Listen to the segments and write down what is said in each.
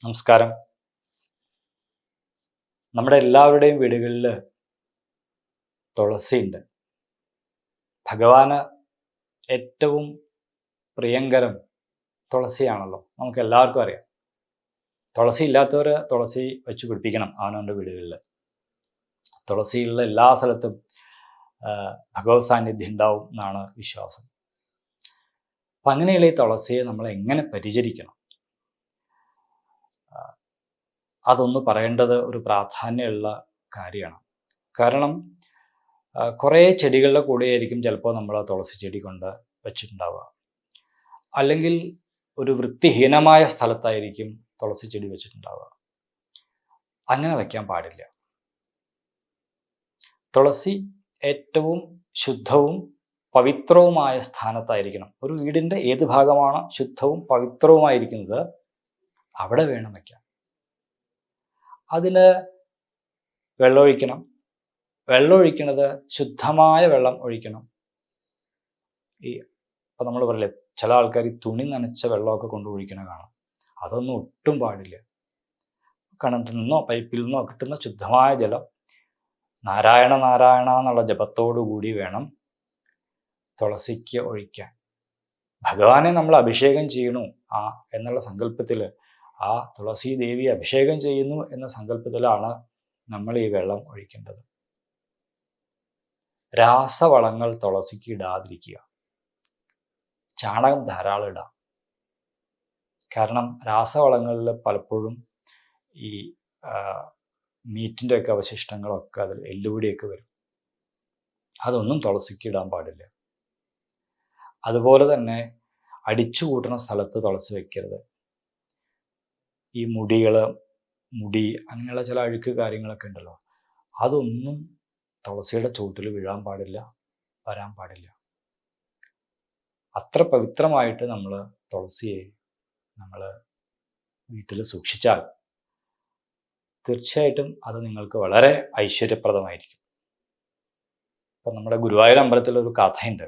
നമസ്കാരം. നമ്മുടെ എല്ലാവരുടെയും വീടുകളിൽ തുളസിയുണ്ട്. ഭഗവാന് ഏറ്റവും പ്രിയങ്കരം തുളസിയാണല്ലോ. നമുക്ക് എല്ലാവർക്കും അറിയാം. തുളസി ഇല്ലാത്തവർ തുളസി വെച്ച് പിടിപ്പിക്കണം അവനവന്റെ വീടുകളിൽ തുളസിയുള്ള എല്ലാ സ്ഥലത്തും ഭഗവത് സാന്നിധ്യം ഉണ്ടാവും എന്നാണ് വിശ്വാസം. അപ്പം അങ്ങനെയുള്ള ഈ തുളസിയെ നമ്മൾ എങ്ങനെ പരിചരിക്കണം ആ, അതൊന്ന് പറയേണ്ടത് ഒരു പ്രാധാന്യമുള്ള കാര്യമാണ്. കാരണം കുറേ ചെടികളുടെ കൂടെയായിരിക്കും ചിലപ്പോൾ നമ്മൾ തുളസി ചെടി കൊണ്ട് വെച്ചിട്ടുണ്ടാവുക. അല്ലെങ്കിൽ ഒരു വൃത്തിഹീനമായ സ്ഥലത്തായിരിക്കും തുളസി ചെടി വെച്ചിട്ടുണ്ടാവുക. അങ്ങനെ വയ്ക്കാൻ പാടില്ല. തുളസി ഏറ്റവും ശുദ്ധവും പവിത്രവുമായ സ്ഥാനത്തായിരിക്കണം. ഒരു വീടിന്റെ ഏത് ഭാഗമാണ് ശുദ്ധവും പവിത്രവുമായിരിക്കുന്നത് അവിടെ വേണം വയ്ക്കാൻ അതിന് വെള്ളമൊഴിക്കണം. വെള്ളമൊഴിക്കണത് ശുദ്ധമായ വെള്ളം ഒഴിക്കണം. ഈ ഇപ്പം നമ്മൾ പറയില്ലേ ചില ആൾക്കാർ ഈ തുണി നനച്ച വെള്ളമൊക്കെ കൊണ്ട് ഒഴിക്കണ കാണാം. അതൊന്നും ഒട്ടും പാടില്ല. കിണറ്റിൽ നിന്നോ പൈപ്പിൽ നിന്നോ കിട്ടുന്ന ശുദ്ധമായ ജലം നാരായണ നാരായണ എന്നുള്ള ജപത്തോടു കൂടി വേണം തുളസിക്ക് ഒഴിക്കാൻ. ഭഗവാനെ നമ്മൾ അഭിഷേകം ചെയ്യണു ആ എന്നുള്ള സങ്കല്പത്തിൽ ആ തുളസി ദേവി അഭിഷേകം ചെയ്യുന്നു എന്ന സങ്കല്പത്തിലാണ് നമ്മൾ ഈ വെള്ളം ഒഴിക്കേണ്ടത്. രാസവളങ്ങൾ തുളസിക്ക് ഇടാതിരിക്കുക. ചാണകം ധാരാളം ഇടാം. കാരണം രാസവളങ്ങളിൽ പലപ്പോഴും ഈ മീറ്റിന്റെ ഒക്കെ അവശിഷ്ടങ്ങളൊക്കെ അതിൽ എല്ലുപൊടിയൊക്കെ വരും. അതൊന്നും തുളസിക്ക് ഇടാൻ പാടില്ല. അതുപോലെ തന്നെ അടിച്ചു കൂട്ടുന്ന സ്ഥലത്ത് തുളസി വെക്കരുത്. ഈ മുടികൾ മുടി അങ്ങനെയുള്ള ചില അഴുക്ക് കാര്യങ്ങളൊക്കെ ഉണ്ടല്ലോ. അതൊന്നും തുളസിയുടെ ചുവട്ടിൽ വീഴാൻ പാടില്ല വരാൻ പാടില്ല. അത്ര പവിത്രമായിട്ട് നമ്മൾ തുളസിയെ നമ്മൾ വീട്ടിൽ സൂക്ഷിച്ചാൽ തീർച്ചയായിട്ടും അത് നിങ്ങൾക്ക് വളരെ ഐശ്വര്യപ്രദമായിരിക്കും. ഇപ്പം നമ്മുടെ ഗുരുവായൂർ അമ്പലത്തിൽ ഒരു കഥയുണ്ട്.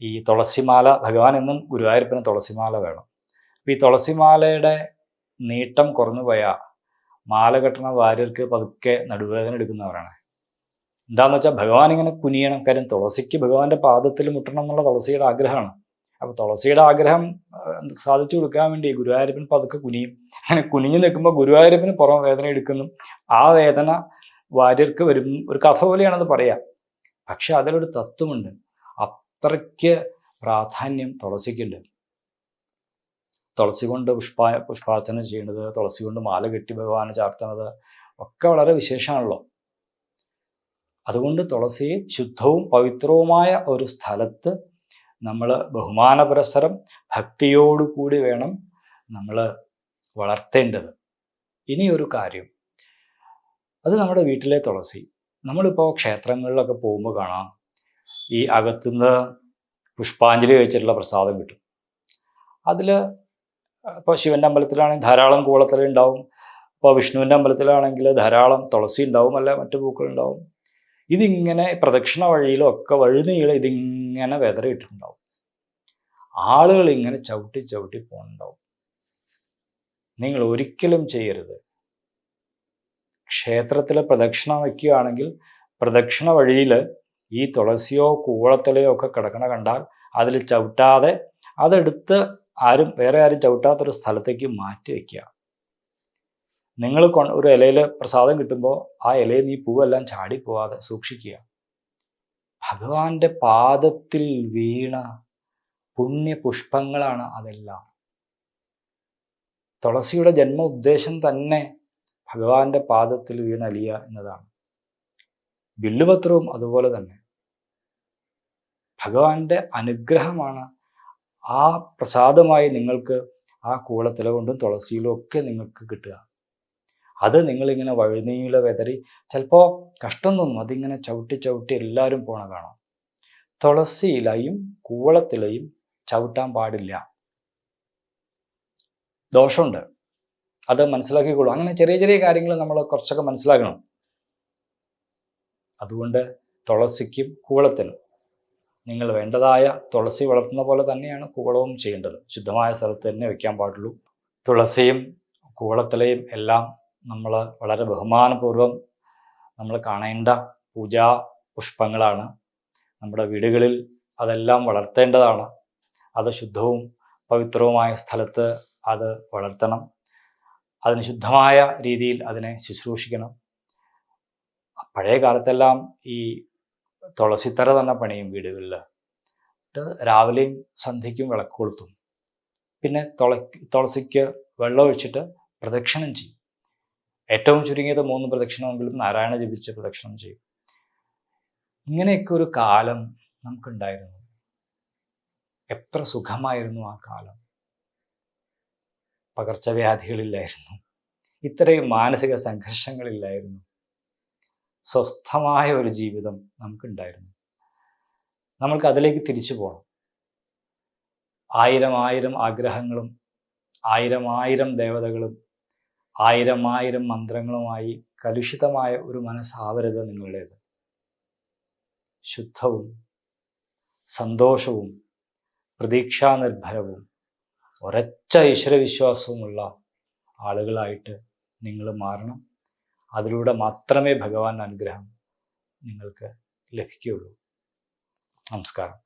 ഈ തുളസിമാല ഭഗവാൻ എന്നും ഗുരുവായൂരപ്പന് തുളസിമാല വേണം. ഈ തുളസിമാലയുടെ നീട്ടം കുറഞ്ഞു പോയാൽ മാല കെട്ടണ വാര്യർക്ക് പതുക്കെ നടുവേദന എടുക്കുന്നവരാണ്. എന്താന്ന് വെച്ചാൽ ഭഗവാൻ ഇങ്ങനെ കുനിയണം. കാര്യം തുളസിക്ക് ഭഗവാന്റെ പാദത്തിൽ മുട്ടണം എന്നുള്ള തുളസിയുടെ ആഗ്രഹമാണ്. അപ്പൊ തുളസിയുടെ ആഗ്രഹം സാധിച്ചു കൊടുക്കാൻ വേണ്ടി ഗുരുവായൂരപ്പൻ പതുക്കെ കുനിയും. അങ്ങനെ കുനിഞ്ഞു നിൽക്കുമ്പോൾ ഗുരുവായൂരപ്പന് പുറം വേദന എടുക്കുന്നു. ആ വേദന വാര്യർക്ക് വരും. ഒരു കഥ പോലെയാണത് പറയാം. പക്ഷെ അതിലൊരു തത്വമുണ്ട്. അത്രയ്ക്ക് പ്രാധാന്യം തുളസിക്കുണ്ട്. തുളസി കൊണ്ട് പുഷ്പ പുഷ്പാർച്ചന ചെയ്യുന്നത് തുളസി കൊണ്ട് മാല കെട്ടി ഭഗവാനെ ചാർത്തുന്നത് ഒക്കെ വളരെ വിശേഷമാണല്ലോ. അതുകൊണ്ട് തുളസി ശുദ്ധവും പവിത്രവുമായ ഒരു സ്ഥലത്ത് നമ്മൾ ബഹുമാന പുരസരം ഭക്തിയോടുകൂടി വേണം നമ്മൾ വളർത്തേണ്ടത്. ഇനിയൊരു കാര്യം. അത് നമ്മുടെ വീട്ടിലെ തുളസി. നമ്മളിപ്പോൾ ക്ഷേത്രങ്ങളിലൊക്കെ പോകുമ്പോൾ കാണാം. ഈ അകത്തുനിന്ന് പുഷ്പാഞ്ജലി കഴിച്ചിട്ടുള്ള പ്രസാദം കിട്ടും. അതിൽ ഇപ്പോൾ ശിവന്റെ അമ്പലത്തിലാണെങ്കിൽ ധാരാളം കൂളത്തല ഉണ്ടാവും. അപ്പോൾ വിഷ്ണുവിന്റെ അമ്പലത്തിലാണെങ്കിൽ ധാരാളം തുളസി ഉണ്ടാവും അല്ല മറ്റു പൂക്കൾ ഉണ്ടാവും. ഇതിങ്ങനെ പ്രദക്ഷിണ വഴിയിലും ഒക്കെ വഴുനീളെ ഇതിങ്ങനെ വെതറിയിട്ടുണ്ടാവും. ആളുകൾ ഇങ്ങനെ ചവിട്ടി ചവിട്ടി പോകുന്നുണ്ടാവും നിങ്ങൾ ഒരിക്കലും ചെയ്യരുത്. ക്ഷേത്രത്തിലെ പ്രദക്ഷിണ വയ്ക്കുകയാണെങ്കിൽ പ്രദക്ഷിണ വഴിയിൽ ഈ തുളസിയോ കൂവളത്തലയോ ഒക്കെ കിടക്കണ കണ്ടാൽ അതിൽ ചവിട്ടാതെ അതെടുത്ത് ആരും വേറെ ആരും ചവിട്ടാത്തൊരു സ്ഥലത്തേക്ക് മാറ്റി വയ്ക്കുക നിങ്ങൾ ഒരു ഇലയിൽ പ്രസാദം കിട്ടുമ്പോൾ ആ ഇലയിൽ നീ പൂവെല്ലാം ചാടിപ്പോവാതെ സൂക്ഷിക്കുക. ഭഗവാന്റെ പാദത്തിൽ വീണ പുണ്യപുഷ്പങ്ങളാണ് അതെല്ലാം. തുളസിയുടെ ജന്മ ഉദ്ദേശം തന്നെ ഭഗവാന്റെ പാദത്തിൽ വീണലിയ എന്നതാണ്. ബില്ലുപത്രവും അതുപോലെ തന്നെ. ഭഗവാന്റെ അനുഗ്രഹമാണ് ആ പ്രസാദമായി നിങ്ങൾക്ക് ആ കൂളത്തില കൊണ്ടും തുളസിയിലും ഒക്കെ നിങ്ങൾക്ക് കിട്ടുക. അത് നിങ്ങളിങ്ങനെ വഴുനീള വെതറി ചിലപ്പോൾ കഷ്ടം തോന്നും. അതിങ്ങനെ ചവിട്ടി ചവിട്ടി എല്ലാവരും പോണ കാണാം. തുളസിയിലയും കൂളത്തിലയും ചവിട്ടാൻ പാടില്ല. ദോഷമുണ്ട്. അത് മനസ്സിലാക്കിക്കോളൂ അങ്ങനെ ചെറിയ ചെറിയ കാര്യങ്ങൾ നമ്മൾ കുറച്ചൊക്കെ മനസ്സിലാക്കണം. അതുകൊണ്ട് തുളസിക്കും കൂവളത്തിനും നിങ്ങൾ വേണ്ടതായ തുളസി വളർത്തുന്ന പോലെ തന്നെയാണ് കൂവളവും ചെയ്യേണ്ടത്. ശുദ്ധമായ സ്ഥലത്ത് തന്നെ വെക്കാൻ പാടുള്ളൂ. തുളസിയും കൂവളത്തിലയും എല്ലാം നമ്മൾ വളരെ ബഹുമാനപൂർവം നമ്മൾ കാണേണ്ട പൂജാ പുഷ്പങ്ങളാണ്. നമ്മുടെ വീടുകളിൽ അതെല്ലാം വളർത്തേണ്ടതാണ്. അത് ശുദ്ധവും പവിത്രവുമായ സ്ഥലത്ത് അത് വളർത്തണം. അതിന് ശുദ്ധമായ രീതിയിൽ അതിനെ ശുശ്രൂഷിക്കണം. പഴയ കാലത്തെല്ലാം ഈ തുളസിത്തറ തന്നെ പണിയും വീടുകളിൽ. രാവിലെയും സന്ധ്യയ്ക്കും വിളക്ക് കൊളുത്തും. പിന്നെ തുള തുളസിക്ക് വെള്ളം ഒഴിച്ചിട്ട് പ്രദക്ഷിണം ചെയ്യും. ഏറ്റവും ചുരുങ്ങിയത് മൂന്ന് പ്രദക്ഷിണമെങ്കിലും നാരായണ ജപിച്ച് പ്രദക്ഷിണം ചെയ്യും. ഇങ്ങനെയൊക്കെ ഒരു കാലം നമുക്കുണ്ടായിരുന്നു. എത്ര സുഖമായിരുന്നു ആ കാലം. പകർച്ചവ്യാധികളില്ലായിരുന്നു. ഇത്രയും മാനസിക സംഘർഷങ്ങളില്ലായിരുന്നു. സ്വസ്ഥമായ ഒരു ജീവിതം നമുക്കുണ്ടായിരുന്നു. നമ്മൾക്ക് അതിലേക്ക് തിരിച്ചു പോകണം ആയിരം ആയിരം ആഗ്രഹങ്ങളും ആയിരം ആയിരം ദേവതകളും ആയിരം ആയിരം മന്ത്രങ്ങളുമായി കലുഷിതമായ ഒരു മനസ്സാവരുത് നിങ്ങളുടേത്. ശുദ്ധവും സന്തോഷവും പ്രതീക്ഷാനിർഭരവും ഒരൊറ്റ ഈശ്വരവിശ്വാസവുമുള്ള ആളുകളായിട്ട് നിങ്ങൾ മാറണം. അതിലൂടെ മാത്രമേ ഭഗവാൻ അനുഗ്രഹം നിങ്ങൾക്ക് ലഭിക്കുകയുള്ളൂ. നമസ്കാരം.